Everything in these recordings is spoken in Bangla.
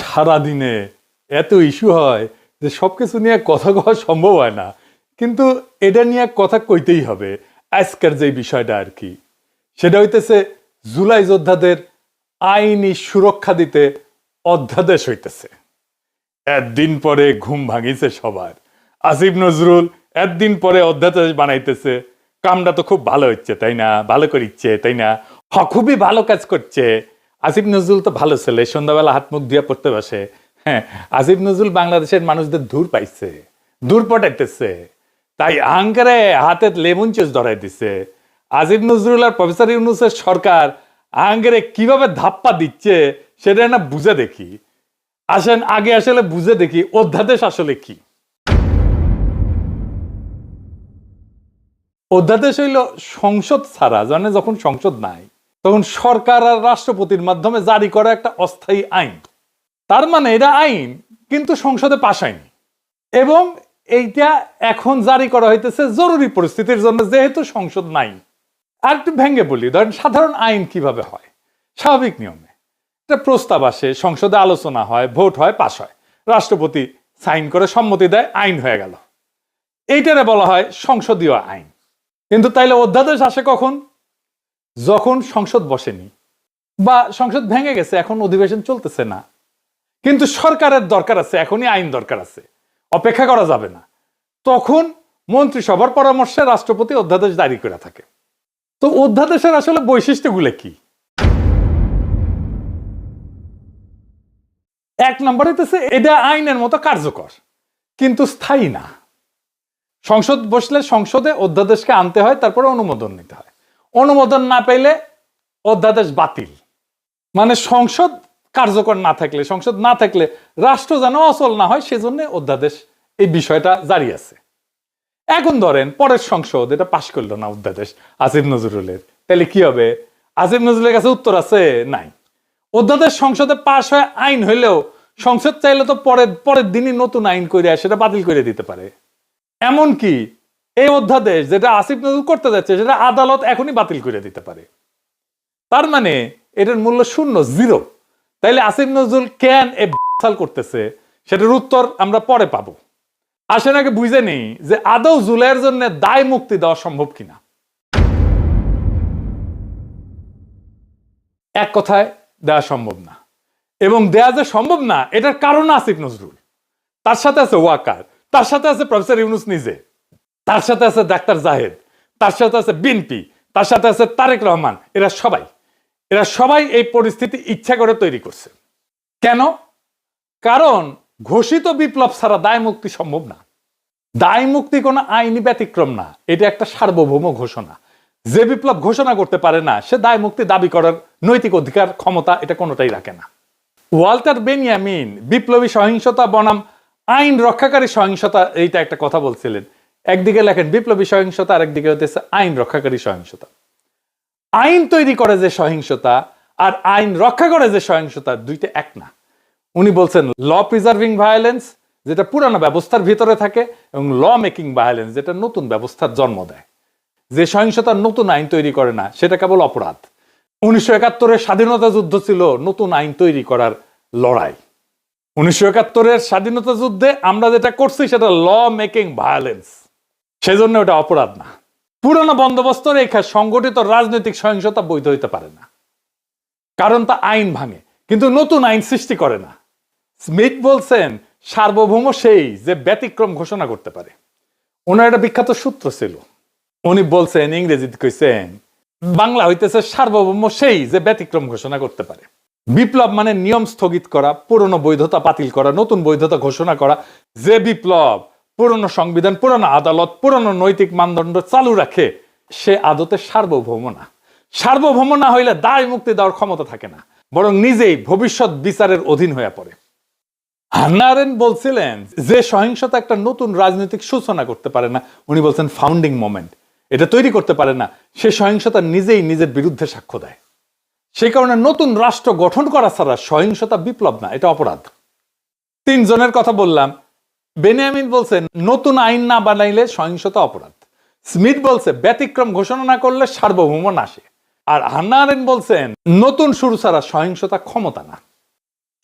সারাদিনে এত ইস্যু হয় যে সব কিছু নিয়ে কথা কওয়া সম্ভব হয় না। কিন্তু এটা নিয়ে কথা কইতেই হবে, আজকের যে বিষয়টা আর কি। সেটা হইতেছে, জুলাই যোদ্ধাদের আইনি সুরক্ষা দিতে অধ্যাদেশ হইতেছে। একদিন পরে ঘুম ভাঙিছে সবার। আসিফ নজরুল একদিন পরে অধ্যাদেশ বানাইতেছে। কামটা তো খুব ভালো হচ্ছে, তাই না? ভালো করিচ্ছে, তাই না? খুবই ভালো কাজ করছে। আসিফ নজরুল তো ভালো ছেলে, সন্ধ্যাবেলা হাত মুখ দিয়ে পড়তে বসে। হ্যাঁ আসিফ নজরুল বাংলাদেশের মানুষদের দূর পাইছে দূর পটাইতেছে। তাই আঙ্কারে হাতে লেমন চুস ধরাই দিছে। আজিব নজরুল আর প্রফেসর ইউনুসের সরকার আঙ্কারে কীভাবে ধাপ্পা দিচ্ছে, সেটা না বুঝে দেখি। আসেন, আগে আসলে বুঝে দেখি, অধ্যাদেশ আসলে কি? অধ্যাদেশ হইল সংসদ ছাড়া জানে যখন সংসদ নাই। তখন সরকার আর রাষ্ট্রপতির মাধ্যমে জারি করা একটা অস্থায়ী আইন। তার মানে এটা আইন, কিন্তু সংসদে পাশ হয়নি। এবং এইটা এখন জারি করা হইতেছে জরুরি পরিস্থিতির জন্য, যেহেতু সংসদ নাই। আর একটু ভেঙে বলি, ধরেন সাধারণ আইন কীভাবে হয়? স্বাভাবিক নিয়মে। একটা প্রস্তাব আসে, সংসদে আলোচনা হয়, ভোট হয়, পাশ হয়। রাষ্ট্রপতি সাইন করে সম্মতি দেয়, আইন হয়ে গেল। এইটারে বলা হয় সংসদীয় আইন। কিন্তু তাইলে অধ্যাদেশ আসে কখন? যখন সংসদ বসেনি বা সংসদ ভেঙে গেছে, এখন অধিবেশন চলতেছে না। কিন্তু সরকারের দরকার আছে, এখনই আইন দরকার আছে। অপেক্ষা করা যাবে না। তখন মন্ত্রিসভার পরামর্শে রাষ্ট্রপতি অধ্যাদেশ জারি করে থাকে। তো অধ্যাদেশের আসলে বৈশিষ্ট্যগুলো কি? এক নম্বর হইতেছে, এটা আইনের মতো কার্যকর, কিন্তু স্থায়ী না। সংসদ বসলে সংসদে অধ্যাদেশকে আনতে হয়, তারপরে অনুমোদন নিতে হয়। অনুমোদন না পেলে অধ্যাদেশ বাতিল। মানে সংসদ কার্যকর না থাকলে, সংসদ না থাকলে রাষ্ট্র যেন অচল না হয়, সেজন্য অধ্যাদেশ এই বিষয়টা জারি আছে। এখন ধরেন, পরের সংসদ, এটা পাশ করল না অধ্যাদেশ, আসিফ নজরুলের। তাহলে কি হবে? আসিফ নজরুলের কাছে উত্তর আছে, নাই। অধ্যাদেশ সংসদে পাশ হয়ে, আইন হইলেও সংসদ চাইলে তো পরের পরের দিনই নতুন আইন করে সেটা বাতিল করে দিতে পারে। এমনকি এই অধ্যাদেশ যেটা আসিফ নজরুল করতে যাচ্ছে, সেটা আদালত এখনই বাতিল করে দিতে পারে। তার মানে এটার মূল্য শূন্য, জিরো। তাইলে আসিফ নজরুল কেন এ সাল করতেছে? সেটার উত্তর আমরা পরে পাবো। আসেন আগে বুঝে নেই যে আদৌ জুলাইয়ের জন্য দায় মুক্তি দেওয়া সম্ভব কিনা। এক কথায় দেওয়া সম্ভব না। এবং দেয়া যে সম্ভব না, এটার কারণ আসিফ নজরুল। তার সাথে আছে ওয়াকার, তার সাথে আছে প্রফেসর ইউনুস নিজে। তার সাথে আছে ডাক্তার জাহেদ, তার সাথে আছে বিনপি তার সাথে আছে তারেক রহমান, এরা সবাই। এরা সবাই এই পরিস্থিতি ইচ্ছা করে তৈরি করছে। কেন? কারণ ঘোষিত বিপ্লব ছাড়া দায় মুক্তি সম্ভব না। দায় মুক্তি কোনো আইনি ব্যতিক্রম না। এটা একটা সার্বভৌম ঘোষণা। যে বিপ্লব ঘোষণা করতে পারে না, সে দায় মুক্তি দাবি করার নৈতিক অধিকার, ক্ষমতা এটা কোনোটাই রাখে না। ওয়াল্টার বেনিয়ামিন, বিপ্লবী সহিংসতা বনাম, আইন রক্ষাকারী সহিংসতা, এইটা একটা কথা বলছিলেন। একদিকে লেখেন বিপ্লবী সহিংসতা আর একদিকে হতেছে আইন রক্ষাকারী সহিংসতা। আইন তৈরি করে যে সহিংসতা আর আইন রক্ষা করে যে সহিংসতা দুইটা এক না। উনি বলছেন, ল প্রিজার্ভিং ভায়োলেন্স যেটা পুরানো ব্যবস্থার ভিতরে থাকে, এবং ল মেকিং ভায়োলেন্স যেটা নতুন ব্যবস্থার জন্ম দেয়। যে সহিংসতার নতুন আইন তৈরি করে না, সেটা কেবল অপরাধ। উনিশশো একাত্তরের স্বাধীনতা যুদ্ধ ছিল নতুন আইন তৈরি করার লড়াই। উনিশশো একাত্তরের স্বাধীনতা যুদ্ধে আমরা যেটা করছি, সেটা ল মেকিং ভায়োলেন্স সেজন্য ওটা অপরাধ না। পুরনো বন্দোবস্ত রেখা সংগঠিত রাজনৈতিক সহিংসতা বৈধ হইতে পারে না। কারণ তা আইন ভাঙে, কিন্তু নতুন আইন সৃষ্টি করে না। স্মিথ বলছেন, সার্বভৌম সেই যে ব্যতিক্রম ঘোষণা করতে পারে। ওনার একটা বিখ্যাত সূত্র ছিল। উনি বলছেন, ইংরেজিতে কইছেন, বাংলা হইতেছে সার্বভৌম সেই যে ব্যতিক্রম ঘোষণা করতে পারে। বিপ্লব মানে নিয়ম স্থগিত করা, পুরনো বৈধতা বাতিল করা, নতুন বৈধতা ঘোষণা করা, যে বিপ্লব পুরনো সংবিধান, পুরনো আদালত, পুরনো নৈতিক মানদণ্ড চালু রাখে, সে আদতে সার্বভৌম না। সার্বভৌম না হইলে দায় মুক্তি দেওয়ার ক্ষমতা থাকে না, বরং নিজেই ভবিষ্যৎ বিচারের অধীন হয়ে পড়ে। হান্নারেন বলছিলেন যে সহিংসতা একটা নতুন রাজনৈতিক সূচনা করতে পারে না, উনি বলছেন ফাউন্ডিং মোমেন্ট এটা তৈরি করতে পারে না, সে সহিংসতা নিজেই নিজের বিরুদ্ধে সাক্ষ্য দেয়। সেই কারণে নতুন রাষ্ট্র গঠন করা ছাড়া সহিংসতা বিপ্লব না, এটা অপরাধ। তিনজনের কথা বললাম বেনিয়ামিন বলছেন নতুন আইন না বানাইলে সহিংসতা অপরাধ। স্মিথ বলছে, ব্যতিক্রম ঘোষণা না করলে সার্বভৌম নাশে। আর হান্নারেন বলছেন, নতুন শুরু ছাড়া সহিংসতা ক্ষমতা না।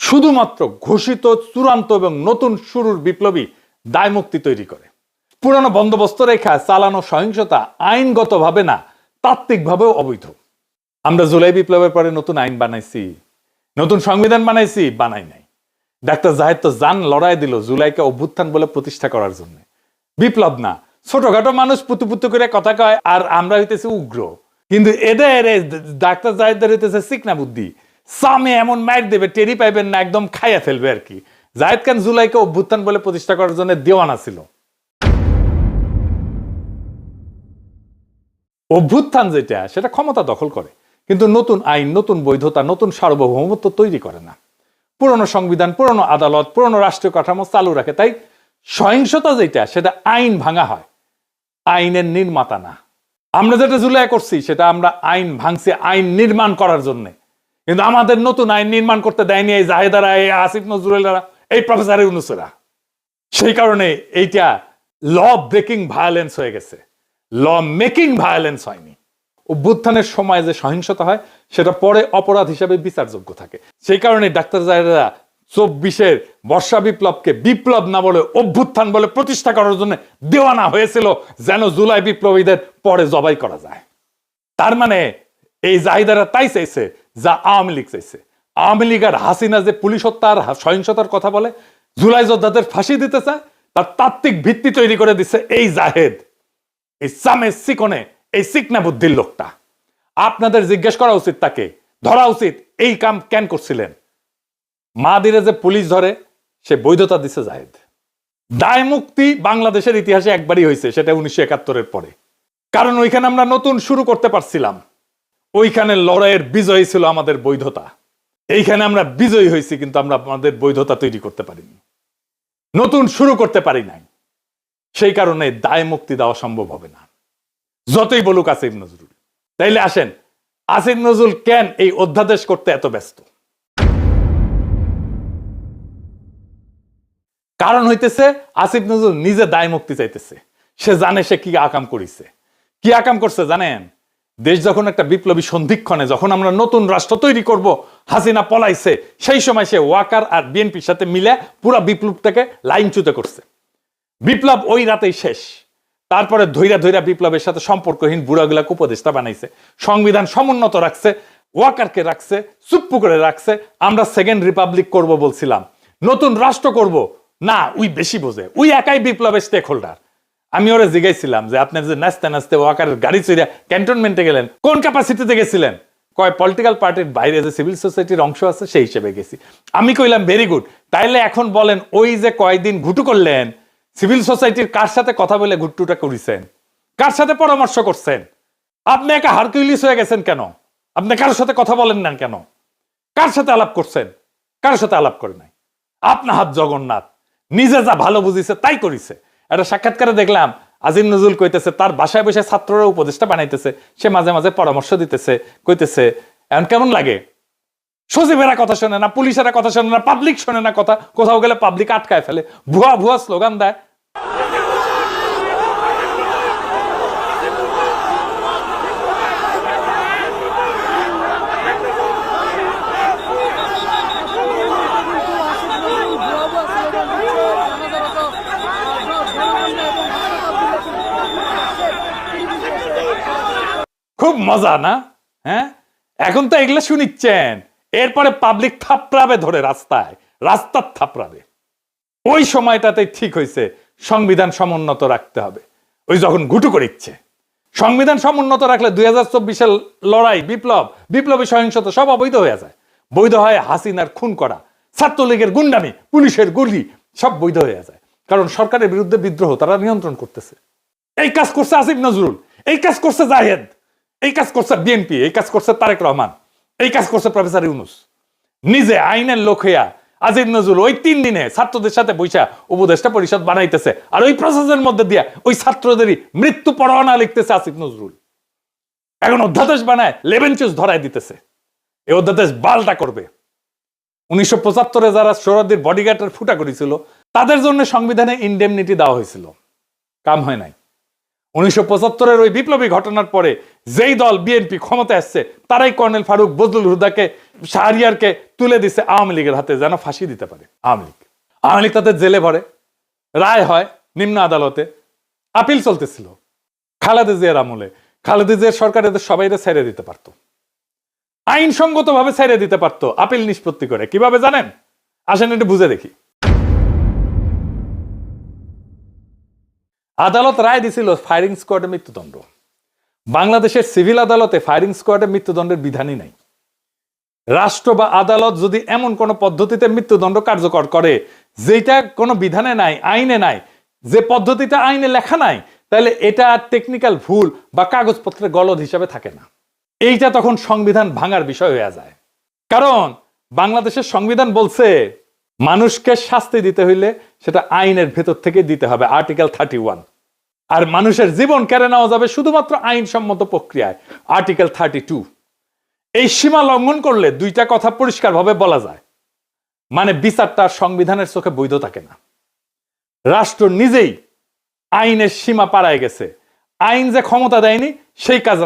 শুধুমাত্র ঘোষিত, চূড়ান্ত এবং নতুন শুরুর বিপ্লবী দায়মুক্তি তৈরি করে। পুরানো বন্দোবস্ত রেখা চালানো সহিংসতা আইনগতভাবে না, তাত্ত্বিকভাবেও অবৈধ। আমরা জুলাই বিপ্লবের পরে নতুন আইন বানাইছি, নতুন সংবিধান বানাইছি, বানাই নাই। ডাক্তার জাহেদ তো জান লড়াই দিল জুলাইকে অভ্যুত্থান বলে প্রতিষ্ঠা করার জন্য। বিপ্লব না। ছোটখাটো মানুষ পুতু করে কথা কয় আর আমরা হইতেছি উগ্র। কিন্তু এদের ডাক্তার জাহেদের হইতেছে সিকনা বুদ্ধি। সামে এমন মাইর দেবে, টেরি পাইবেন না, একদম খাইয়া ফেলবে আর কি। জাহেদ খান জুলাইকে অভ্যুত্থান বলে প্রতিষ্ঠা করার জন্য দেওয়ানা ছিল। অভ্যুত্থান যেটা, সেটা ক্ষমতা দখল করে। কিন্তু নতুন আইন, নতুন বৈধতা, নতুন সার্বভৌমত্ব তৈরি করে না। পুরনো সংবিধান, পুরনো আদালত, পুরনো রাষ্ট্রীয় কাঠামো চালু রাখে। তাই সহিংসতা যেটা, সেটা আইন ভাঙা হয়। আইনের নির্মাতা না। আমরা যেটা জুলাই করছি, সেটা আমরা আইন ভাঙছি আইন নির্মাণ করার জন্য। কিন্তু আমাদের নতুন আইন নির্মাণ করতে দেয়নি এই জাহেদারা, এই আসিফ নজরুলেরা, এই প্রফেসর ইউনুসেরা। সেই কারণে এইটা ল ব্রেকিং ভায়োলেন্স হয়ে গেছে। ল মেকিং ভায়োলেন্স হয়নি। অভ্যুত্থানের সময় যে সহিংসতা হয়, সেটা পরে অপরাধ হিসাবে বিচারযোগ্য থাকে। সেই কারণে ডাক্তার জাহেরা চব্বিশের বর্ষা বিপ্লবকে বিপ্লব না বলে অভ্যুত্থান বলে প্রতিষ্ঠা করার জন্য দেওয়ানা হয়েছিল যেন জুলাই বিপ্লবীদের পরে জবাই করা যায়। তার মানে এই জাহিদারা তাই চাইছে যা আওয়ামী লীগ চাইছে। আওয়ামী লীগ আর হাসিনা যে পুলিশ হত্যা আর সহিংসতার কথা বলে, জুলাই যোদ্ধাদের ফাঁসি দিতে চায়, তার তাত্ত্বিক ভিত্তি তৈরি করে দিচ্ছে এই জাহেদ। এই সামে সিকনে এই সিকনা বুদ্ধির লোকটা। আপনাদের জিজ্ঞেস করা উচিত তাকে, ধরা উচিত এই কাম কেন করছিলেন? মা দিরে যে পুলিশ ধরে, সে বৈধতা দিছে জাহেদ। দায় মুক্তি বাংলাদেশের ইতিহাসে একবারই হয়েছে, সেটা উনিশশো একাত্তরের পরে। কারণ ওইখানে আমরা নতুন শুরু করতে পারছিলাম। ওইখানে লড়াইয়ের বিজয় ছিল আমাদের বৈধতা। এইখানে আমরা বিজয়ী হয়েছি, কিন্তু আমরা আমাদের বৈধতা তৈরি করতে পারিনি। নতুন শুরু করতে পারি নাই। সেই কারণে দায় মুক্তি দেওয়া সম্ভব হবে না। যতই বলুক আসিফ নজরুল। তাইলে আসেন, আসিফ নজরুল কেন এই অধ্যাদেশ করতে এত ব্যস্ত? কারণ হইতেছে, আসিফ নজরুল নিজে দায় মুক্তি চাইতেছে। সে জানে সে কি আকাম করিছে। কি আকাম করছে জানেন? দেশ যখন একটা বিপ্লবী সন্ধিক্ষণে যখন আমরা নতুন রাষ্ট্র তৈরি করব, হাসিনা পলাইছে, সেই সময় সে ওয়াকার আর বিএনপির সাথে মিলে পুরা বিপ্লবটাকে লাইনচ্যুত করছে। বিপ্লব ওই রাতেই শেষ। তারপরে ধৈরা ধৈরা বিপ্লবের সাথে সম্পর্কহীন বুড়াগুলাকে উপদেষ্টা বানাইছে। সংবিধান সমুন্নত রাখছে, ওয়াকারকে রাখছে চুপ্পু করে রাখছে। আমরা সেকেন্ড রিপাবলিক করব বলছিলাম। নতুন রাষ্ট্র করব? না, উই বেশি বোঝে। উই একাই বিপ্লবের স্টেক হোল্ডার আমি ওরা জিগাইছিলাম যে আপনার যে নাচতে নাচতে ওয়াকারের গাড়ি চইরা ক্যান্টনমেন্টে গেলেন, কোন ক্যাপাসিটিতে গেছিলেন? কয় পলিটিক্যাল পার্টির বাইরে যে সিভিল সোসাইটির অংশ আছে, সেই হিসেবে গেছি। আমি কইলাম ভেরি গুড তাইলে এখন বলেন, ওই যে কয়দিন ঘুটু করলেন সিভিল সোসাইটির কার সাথে কথা বলে ঘুট্টুটা করেছেন? কার সাথে পরামর্শ করছেন? আপনি একা হারকিউলিস হয়ে গেছেন কেন? আপনি কারোর সাথে কথা বলেন না কেন? কার সাথে আলাপ করছেন? কারোর সাথে আলাপ করে নাই। আপনা হাত জগন্নাথ, নিজে যা ভালো বুঝিছে তাই করিছে। একটা সাক্ষাৎকারে দেখলাম, আজিম নজরুল কইতেছে, তার বাসায় বসে ছাত্ররা উপদেষ্টা বানাইতেছে। সে মাঝে মাঝে পরামর্শ দিতেছে, কইতেছে এমন কেমন লাগে? সচিবেরা কথা শোনে না, পুলিশেরা কথা শোনে না পাবলিক শোনে না কথা। কোথাও গেলে পাবলিক আটকায় ফেলে। ভুয়া ভুয়া স্লোগান দেয়। খুব মজা না? হ্যাঁ? এখন তো এগুলো শুনিচ্ছেন। এরপরে পাবলিক থাপড়াবে ধরে রাস্তায় রাস্তার থাপড়াবে। ওই সময়টাতে ঠিক হয়েছে, সংবিধান সমুন্নত রাখতে হবে। ওই যখন গুটু করে ইচ্ছে। সংবিধান সমুন্নত রাখলে দুই হাজার চব্বিশের লড়াই, বিপ্লব, বিপ্লবী সহিংসতা সব অবৈধ হয়ে যায়। বৈধ হয় হাসিনার খুন করা, ছাত্রলীগের গুন্ডামি, পুলিশের গুলি, সব বৈধ হয়ে যায়। কারণ সরকারের বিরুদ্ধে বিদ্রোহ, তারা নিয়ন্ত্রণ করতেছে। এই কাজ করছে আসিফ নজরুল, এই কাজ করছে জাহেদ, এই কাজ করছে বিএনপি, এই কাজ করছে তারেক রহমান। এই কাজ করছে প্রফেসর ইউনুস। নিজে আইনের লোক হইয়া আজিম নজরুল ওই তিন দিনে ছাত্রদের সাথে বৈশা উপদেষ্টা পরিষদ বানাইতেছে আর ওই প্রসেসের মধ্যে দিয়া ওই ছাত্রদেরই মৃত্যু পরোয়ানা লিখতেছে আসিফ নজরুল। এখন অধ্যাদেশ বানায় লেবেন চুজ ধরায় দিতেছে। এই অধ্যাদেশ বালটা করবে। উনিশশো পঁচাত্তরে যারা সৌরদ্দির বডিগার্ডের ফুটা করেছিল, তাদের জন্য সংবিধানে ইন্ডেমনিটি দেওয়া হয়েছিল। কাম হয় নাই। উনিশশো ওই বিপ্লবী ঘটনার পরে যেই দল বিএনপি ক্ষমতা আসছে, তারাই কর্নেল ফারুক বজলুল হুদাকে, শাহরিয়ারকে তুলে দিছে আওয়ামী লীগের হাতে যেন ফাঁসি দিতে পারে আওয়ামী লীগ। আওয়ামী লীগ তাদের জেলে ভরে, রায় হয় নিম্ন আদালতে, আপিল চলতেছিল খালেদা জিয়ার আমলে। খালেদা জিয়ার সরকার এদের সবাইরে ছেড়ে দিতে পারতো। আইনসঙ্গত ভাবে ছেড়ে দিতে পারতো, আপিল নিষ্পত্তি করে। কীভাবে জানেন? আসেন একটু বুঝে দেখি। আদালত রায় দিছিল ফায়ারিং স্কোয়াডে মৃত্যুদণ্ড। বাংলাদেশের সিভিল আদালতে ফায়ারিং স্কোয়াডে মৃত্যুদণ্ডের বিধানই নাই। রাষ্ট্র বা আদালত যদি এমন কোন পদ্ধতিতে মৃত্যুদণ্ড কার্যকর করে যেটা কোনো বিধানে নাই, আইনে নাই, যে পদ্ধতিটা আইনে লেখা নাই, তাহলে এটা টেকনিক্যাল ভুল বা কাগজপত্রের গলদ হিসাবে থাকে না। এইটা তখন সংবিধান ভাঙার বিষয় হয়ে যায়। কারণ বাংলাদেশের সংবিধান বলছে মানুষকে শাস্তি দিতে হইলে সেটা আইনের ভেতর থেকে দিতে হবে আর্টিকেল থার্টি ওয়ান আর মানুষের জীবন কেড়ে নেওয়া যাবে শুধুমাত্র আইনসম্মত প্রক্রিয়ায় আর্টিকেল থার্টি টু এই সীমা লঙ্ঘন করলে দুইটা কথা পরিষ্কারভাবে বলা যায়। মানে বিচারটা সংবিধানের চোখে বৈধ থাকে না। রাষ্ট্র নিজেই আইনের সীমা পাড়ায় গেছে। আইন যে ক্ষমতা দেয়নি, সেই কাজ